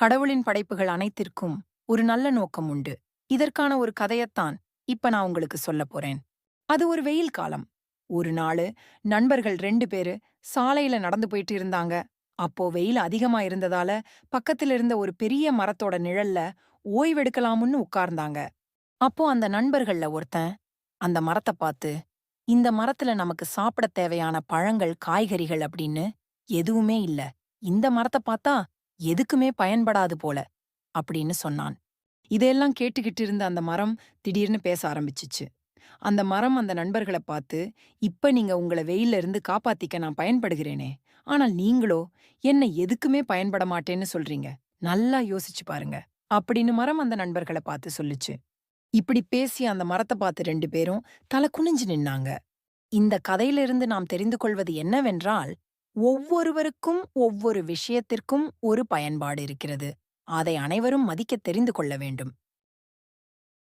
கடவுளின் படைப்புகள் அனைத்திற்கும் ஒரு நல்ல நோக்கம் உண்டு. இதற்கான ஒரு கதையத்தான் இப்ப நான் உங்களுக்கு சொல்லப் போறேன். அது ஒரு வெயில் காலம். ஒரு நாளு நண்பர்கள் ரெண்டு பேரு சாலையில நடந்து போயிட்டு இருந்தாங்க. அப்போ வெயில் அதிகமா இருந்ததால பக்கத்துல இருந்த ஒரு பெரிய மரத்தோட நிழல்ல ஓய்வெடுக்கலாம்னு உட்கார்ந்தாங்க. அப்போ அந்த நண்பர்கள்ல ஒருத்தன் அந்த மரத்தை பார்த்து இந்த மரத்துல நமக்கு சாப்பிட தேவையான பழங்கள் காய்கறிகள் அப்படின்னு எதுவுமே இல்ல. இந்த மரத்தை பார்த்தா எதுக்குமே பயன்படாது போல அப்படின்னு சொன்னான். இதையெல்லாம் கேட்டுக்கிட்டு இருந்த அந்த மரம் திடீர்னு பேச ஆரம்பிச்சுச்சு. அந்த மரம் அந்த நண்பர்களை பார்த்து இப்ப நீங்க உங்களை வெயில்ல இருந்து காப்பாத்திக்க நான் பயன்படுகிறேனே ஆனால் நீங்களோ என்ன எதுக்குமே பயன்பட மாட்டேன்னு சொல்றீங்க. நல்லா யோசிச்சு பாருங்க அப்படின்னு மரம் அந்த நண்பர்களை பார்த்து சொல்லுச்சு. இப்படி பேசி அந்த மரத்தை பார்த்து ரெண்டு பேரும் தலை குனிஞ்சு நின்னாங்க. இந்த கதையிலிருந்து நாம் தெரிந்து கொள்வது என்னவென்றால் ஒவ்வொருவருக்கும் ஒவ்வொரு விஷயத்திற்கும் ஒரு பயன்பாடு இருக்கிறது. அதை அனைவரும் மதிக்க தெரிந்து கொள்ள வேண்டும்.